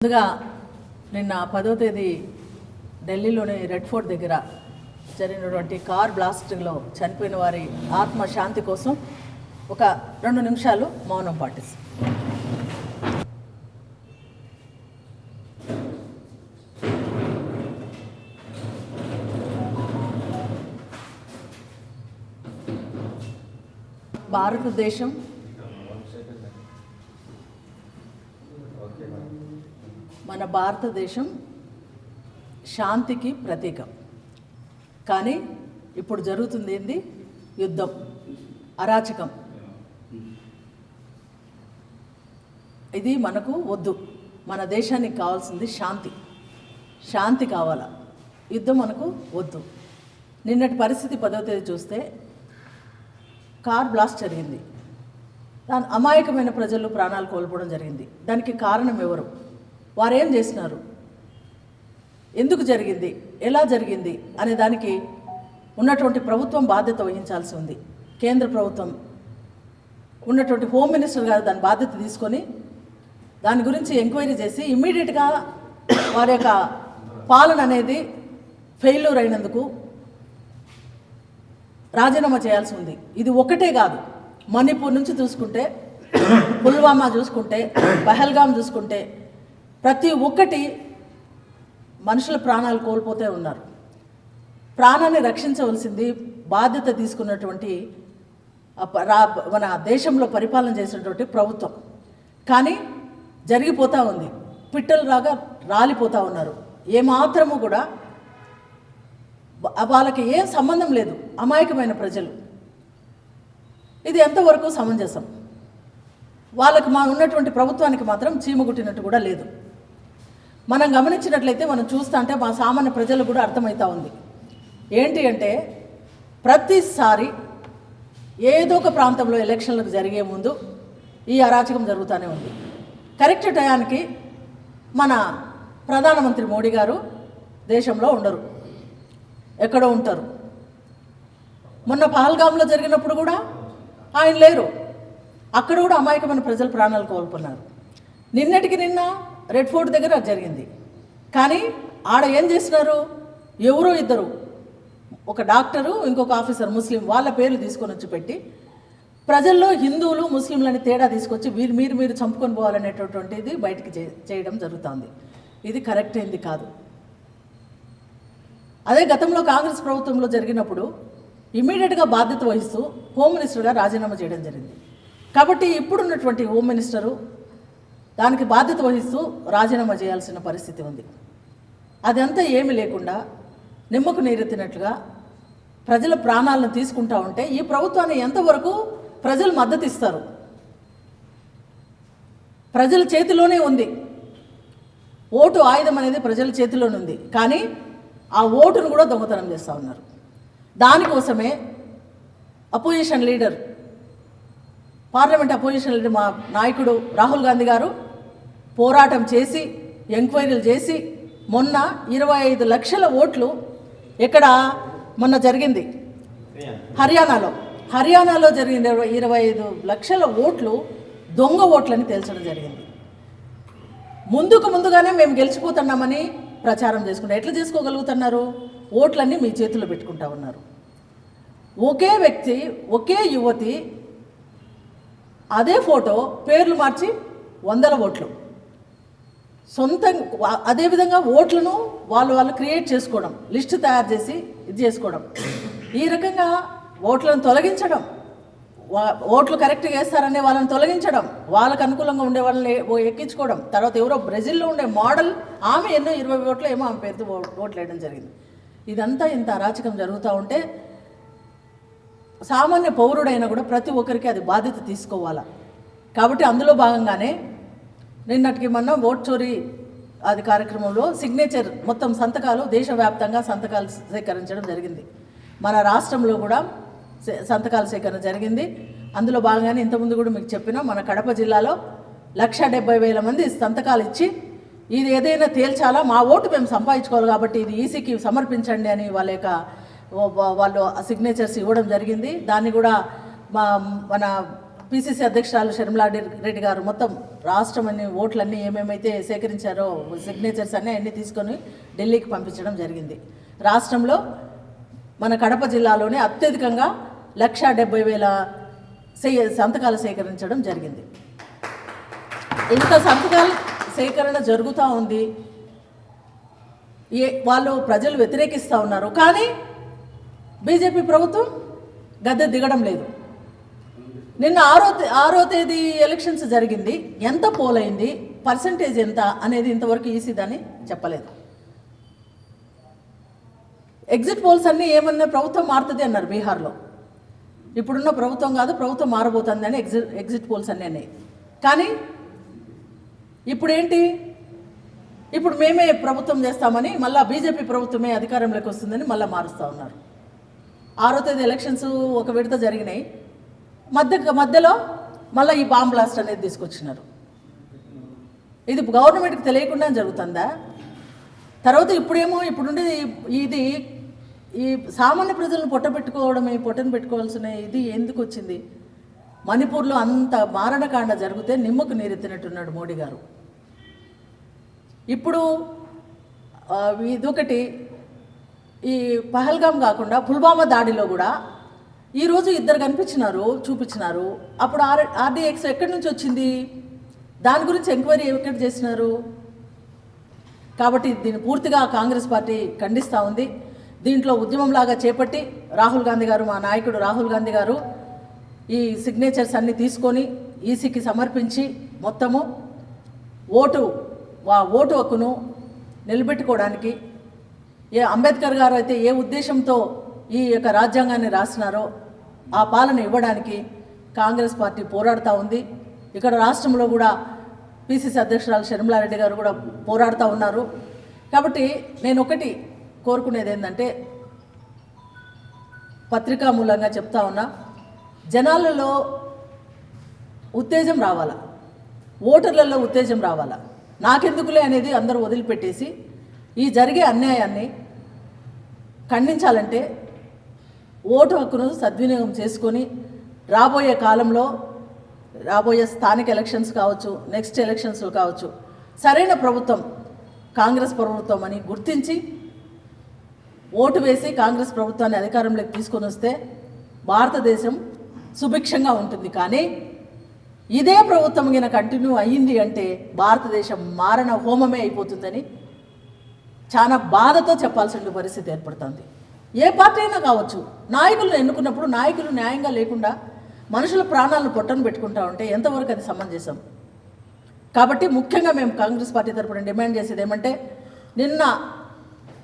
ముందుగా నిన్న పదో తేదీ ఢిల్లీలోని రెడ్ ఫోర్ట్ దగ్గర జరిగినటువంటి కార్ బ్లాస్టింగ్లో చనిపోయిన వారి ఆత్మ శాంతి కోసం ఒక రెండు నిమిషాలు మౌనం పాటిస్తాం. భారతదేశం మన భారతదేశం శాంతికి ప్రతీక. కానీ ఇప్పుడు జరుగుతుంది ఏంది? యుద్ధం. అరాచకం. ఇది మనకు వద్దు. మన దేశానికి కావాల్సింది శాంతి. శాంతి కావాలా? యుద్ధం మనకు వద్దు. నిన్నటి పరిస్థితి పదవ తేదీ చూస్తే కార్ బ్లాస్ట్ జరిగింది. దాని అమాయకమైన ప్రజలు ప్రాణాలు కోల్పోవడం జరిగింది. దానికి కారణం ఎవరు? వారు ఏం చేసినారు? ఎందుకు జరిగింది? ఎలా జరిగింది? అనే దానికి ఉన్నటువంటి ప్రభుత్వం బాధ్యత వహించాల్సి ఉంది. కేంద్ర ప్రభుత్వం ఉన్నటువంటి హోమ్ మినిస్టర్ గారు దాని బాధ్యత తీసుకొని దాని గురించి ఎంక్వైరీ చేసి ఇమ్మీడియట్గా వారి యొక్క పాలన అనేది ఫెయిల్యూర్ అయినందుకు రాజీనామా చేయాల్సి ఉంది. ఇది ఒకటే కాదు. మణిపూర్ నుంచి చూసుకుంటే పుల్వామా చూసుకుంటే పహల్గాం చూసుకుంటే ప్రతి ఒక్కటి మనుషుల ప్రాణాలు కోల్పోతే ఉన్నారు. ప్రాణాన్ని రక్షించవలసింది బాధ్యత తీసుకున్నటువంటి మన దేశంలో పరిపాలన చేసినటువంటి ప్రభుత్వం. కానీ జరిగిపోతూ ఉంది. పిట్టలు రాగా రాలిపోతూ ఉన్నారు. ఏమాత్రము కూడా వాళ్ళకి ఏం సంబంధం లేదు. అమాయకమైన ప్రజలు. ఇది ఎంతవరకు సమంజసం? వాళ్ళకి మా ఉన్నటువంటి ప్రభుత్వానికి మాత్రం చీమగుట్టినట్టు కూడా లేదు. మనం గమనించినట్లయితే మనం చూస్తా అంటే మా సామాన్య ప్రజలకు కూడా అర్థమవుతా ఉంది. ఏంటి అంటే ప్రతిసారి ఏదో ఒక ప్రాంతంలో ఎలక్షన్లకు జరిగే ముందు ఈ అరాచకం జరుగుతూనే ఉంది. కరెక్ట్ టయానికి మన ప్రధానమంత్రి మోడీ గారు దేశంలో ఉండరు. ఎక్కడో ఉంటారు. మొన్న పహల్గామ్లో జరిగినప్పుడు కూడా ఆయన లేరు. అక్కడ కూడా అమాయకమైన ప్రజలు ప్రాణాలు కోల్పోన్నారు నిన్నటికి నిన్న రెడ్ ఫోర్ట్ దగ్గర అది జరిగింది. కానీ ఆడ ఏం చేసినారు? ఎవరో ఇద్దరు ఒక డాక్టరు ఇంకొక ఆఫీసర్ ముస్లిం వాళ్ళ పేర్లు తీసుకొని వచ్చి పెట్టి ప్రజల్లో హిందువులు ముస్లింలని తేడా తీసుకొచ్చి వీరు మీరు మీరు చంపుకొని పోవాలనేటటువంటిది బయటికి చే- చేయడం జరుగుతుంది. ఇది కరెక్ట్ అయింది కాదు. అదే గతంలో కాంగ్రెస్ ప్రభుత్వంలో జరిగినప్పుడు ఇమీడియట్గా బాధ్యత వహిస్తూ హోమ్ మినిస్టర్గా రాజీనామా చేయడం జరిగింది. కాబట్టి ఇప్పుడున్నటువంటి హోమ్ మినిస్టరు దానికి బాధ్యత వహిస్తూ రాజీనామా చేయాల్సిన పరిస్థితి ఉంది. అదంతా ఏమి లేకుండా నిమ్మకు నీరెత్తినట్లుగా ప్రజల ప్రాణాలను తీసుకుంటా ఉంటే ఈ ప్రభుత్వాన్ని ఎంతవరకు ప్రజలు మద్దతు ఇస్తారు ప్రజల చేతిలోనే ఉంది. ఓటు ఆయుధం అనేది ప్రజల చేతిలోనే ఉంది. కానీ ఆ ఓటును కూడా దొంగతనం చేస్తూ ఉన్నారు. దానికోసమే opposition leader parliament opposition leader మా నాయకుడు రాహుల్ గాంధీ గారు పోరాటం చేసి ఎంక్వైరీలు చేసి మొన్న ఇరవై ఐదు లక్షల ఓట్లు ఇక్కడ మొన్న జరిగింది? హర్యానాలో. హర్యానాలో జరిగిన ఇరవై ఐదు లక్షల ఓట్లు దొంగ ఓట్లని తేల్చడం జరిగింది. ముందుకు ముందుగానే మేము గెలిచిపోతున్నామని ప్రచారం చేసుకుంటాం ఎట్లా చేసుకోగలుగుతున్నారు? ఓట్లన్నీ మీ చేతిలో పెట్టుకుంటా ఉన్నారు. ఒకే వ్యక్తి ఒకే యువతి అదే ఫోటో పేర్లు మార్చి వందల ఓట్లు. సొంత అదేవిధంగా ఓట్లను వాళ్ళు వాళ్ళు క్రియేట్ చేసుకోవడం లిస్ట్ తయారు చేసి ఇది చేసుకోవడం. ఈ రకంగా ఓట్లను తొలగించడం వా- ఓట్లు కరెక్ట్గా వేస్తారనే వాళ్ళని తొలగించడం వాళ్ళకు అనుకూలంగా ఉండే వాళ్ళని ఓ- ఎక్కించుకోవడం. తర్వాత ఎవరో బ్రెజిల్లో ఉండే మోడల్ ఆమె ఎన్నో ఇరవై ఓట్లు ఏమో ఆమె పేరుతో ఓ- ఓట్లు వేయడం జరిగింది. ఇదంతా ఇంత అరాచకం జరుగుతూ ఉంటే సామాన్య పౌరుడైనా కూడా ప్రతి ఒక్కరికి అది బాధ్యత తీసుకోవాలా. కాబట్టి అందులో భాగంగానే నిన్నటికి మొన్న ఓట్ చోరీ అది కార్యక్రమంలో సిగ్నేచర్ మొత్తం సంతకాలు దేశవ్యాప్తంగా సంతకాలు సేకరించడం జరిగింది. మన రాష్ట్రంలో కూడా సంతకాలు సంతకాల సేకరణ జరిగింది. అందులో భాగంగానే ఇంతకుముందు కూడా మీకు చెప్పిన మన కడప జిల్లాలో లక్ష డెబ్బై వేల మంది సంతకాలు ఇచ్చి ఇది ఏదైనా తేల్చాలా? మా ఓటు మేము సంపాదించుకోవాలి కాబట్టి ఇది ఈసీకి సమర్పించండి అని వాళ్ళ యొక్క వాళ్ళు సిగ్నేచర్స్ ఇవ్వడం జరిగింది. దాన్ని కూడా మా మన పిసిసి అధ్యక్షురాలు షర్మిలా రెడ్డి గారు మొత్తం రాష్ట్రం అన్ని ఓట్లన్నీ ఏమేమైతే సేకరించారో సిగ్నేచర్స్ అన్నీ అన్నీ తీసుకొని ఢిల్లీకి పంపించడం జరిగింది. రాష్ట్రంలో మన కడప జిల్లాలోనే అత్యధికంగా లక్ష డెబ్బై వేల సే- సంతకాలు సేకరించడం జరిగింది. ఇంత సంతకాల సేకరణ జరుగుతూ ఉంది. ఏ వాళ్ళు ప్రజలు వ్యతిరేకిస్తూ ఉన్నారు. కానీ బీజేపీ ప్రభుత్వం గద్దె దిగడం లేదు. నిన్న ఆరో ఆరో తేదీ ఎలక్షన్స్ జరిగింది. ఎంత పోలైంది? పర్సంటేజ్ ఎంత అనేది ఇంతవరకు ఈసీ దాన్ని చెప్పలేదు. ఎగ్జిట్ పోల్స్ అన్నీ ఏమన్నా ప్రభుత్వం మారుతుంది అన్నారు బీహార్లో. ఇప్పుడున్న ప్రభుత్వం కాదు ప్రభుత్వం మారబోతుంది అని ఎగ్జిట్ ఎగ్జిట్ పోల్స్ అన్నీ అన్నాయి. కానీ ఇప్పుడు ఏంటి ఇప్పుడు మేమే ప్రభుత్వం చేస్తామని మళ్ళీ బీజేపీ ప్రభుత్వమే అధికారంలోకి వస్తుందని మళ్ళీ మారుస్తూ ఉన్నారు. ఆరో తేదీ ఎలక్షన్స్ ఒక విడత జరిగినాయి. మధ్య మధ్యలో మళ్ళీ ఈ బాంబ్ బ్లాస్ట్ అనేది తీసుకొచ్చినారు. ఇది గవర్నమెంట్కి తెలియకుండా జరుగుతుందా? తర్వాత ఇప్పుడేమో ఇప్పుడుండే ఇది ఈ సామాన్య ప్రజలను పొట్టబెట్టుకోవడమే పొట్టను పెట్టుకోవాల్సిన ఇది ఎందుకు వచ్చింది? మణిపూర్లో అంత మారణకాండ జరిగితే నిమ్మకు నీరెత్తినట్టున్నాడు మోడీ గారు. ఇప్పుడు ఇదొకటి. ఈ పహల్గాం కాకుండా పుల్వామా దాడిలో కూడా ఈరోజు ఇద్దరు కనిపించినారు చూపించినారు. అప్పుడు ఆర్ ఆర్డీఎక్స్ ఎక్కడి నుంచి వచ్చింది? దాని గురించి ఎంక్వైరీ ఎక్కడ చేసినారు? కాబట్టి దీన్ని పూర్తిగా కాంగ్రెస్ పార్టీ ఖండిస్తూ ఉంది. దీంట్లో ఉద్యమంలాగా చేపట్టి రాహుల్ గాంధీ గారు మా నాయకుడు రాహుల్ గాంధీ గారు ఈ సిగ్నేచర్స్ అన్నీ తీసుకొని ఈసీకి సమర్పించి మొత్తము ఓటు వా ఓటు హక్కును నిలబెట్టుకోవడానికి ఏ అంబేద్కర్ గారు అయితే ఏ ఉద్దేశంతో ఈ యొక్క రాజ్యాంగాన్ని రాసినారో ఆ పాలన ఇవ్వడానికి కాంగ్రెస్ పార్టీ పోరాడుతూ ఉంది. ఇక్కడ రాష్ట్రంలో కూడా పిసిసి అధ్యక్షురాలు షర్మిలారెడ్డి గారు కూడా పోరాడుతూ ఉన్నారు. కాబట్టి నేను ఒకటి కోరుకునేది ఏంటంటే పత్రికా మూలంగా చెప్తా ఉన్నా జనాలలో ఉత్తేజం రావాలా? ఓటర్లలో ఉత్తేజం రావాలా? నాకెందుకులే అనేది అందరూ వదిలిపెట్టేసి ఈ జరిగే అన్యాయాన్ని ఖండించాలంటే ఓటు హక్కును సద్వినియోగం చేసుకొని రాబోయే కాలంలో రాబోయే స్థానిక ఎలక్షన్స్ కావచ్చు నెక్స్ట్ ఎలక్షన్స్ కావచ్చు సరైన ప్రభుత్వం కాంగ్రెస్ ప్రభుత్వం అని గుర్తించి ఓటు వేసి కాంగ్రెస్ ప్రభుత్వాన్ని అధికారంలోకి తీసుకొని వస్తే భారతదేశం సుభిక్షంగా ఉంటుంది. కానీ ఇదే ప్రభుత్వం గిన కంటిన్యూ అయ్యింది అంటే భారతదేశం మారణ హోమమే అయిపోతుందని చాలా బాధతో చెప్పాల్సిన పరిస్థితి ఏర్పడుతుంది. ఏ పార్టీ అయినా కావచ్చు నాయకులను ఎన్నుకున్నప్పుడు నాయకులు న్యాయంగా లేకుండా మనుషుల ప్రాణాలను పొట్టను పెట్టుకుంటా ఉంటే ఎంతవరకు అది సమంజసం? కాబట్టి ముఖ్యంగా మేము కాంగ్రెస్ పార్టీ తరపున డిమాండ్ చేసేది ఏమంటే నిన్న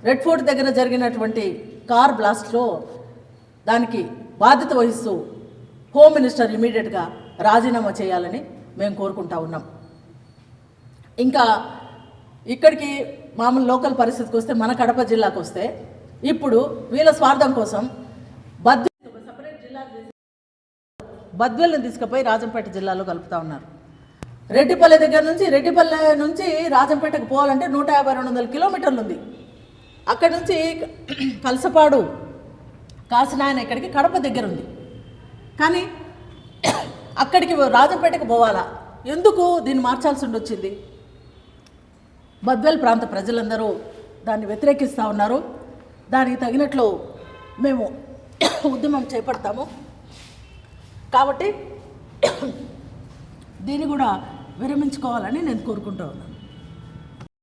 రెడ్ ఫోర్ట్ దగ్గర జరిగినటువంటి కార్ బ్లాస్ట్లో దానికి బాధ్యత వహిస్తూ హోమ్ మినిస్టర్ ఇమీడియట్గా రాజీనామా చేయాలని మేము కోరుకుంటా ఉన్నాం. ఇంకా ఇక్కడికి మామూలు లోకల్ పరిస్థితికి వస్తే మన కడప జిల్లాకు వస్తే ఇప్పుడు వీళ్ళ స్వార్థం కోసం బద్వెల్ సపరేట్ జిల్లా బద్వెల్ని తీసుకుపోయి రాజంపేట జిల్లాలో కలుపుతా ఉన్నారు. రెడ్డిపల్లె దగ్గర నుంచి రెడ్డిపల్లె నుంచి రాజంపేటకు పోవాలంటే నూట యాభై రెండు వందల కిలోమీటర్లు ఉంది. అక్కడ నుంచి కలసపాడు కాసినాయన ఇక్కడికి కడప దగ్గర ఉంది. కానీ అక్కడికి రాజంపేటకు పోవాలా? ఎందుకు దీన్ని మార్చాల్సి ఉండొచ్చింది? బద్వేల్ ప్రాంత ప్రజలందరూ దాన్ని వ్యతిరేకిస్తూ ఉన్నారు. దానికి తగినట్లు మేము ఉద్యమం చేపడతాము. కాబట్టి దీన్ని కూడా విరమించుకోవాలని నేను కోరుకుంటూ ఉన్నాను.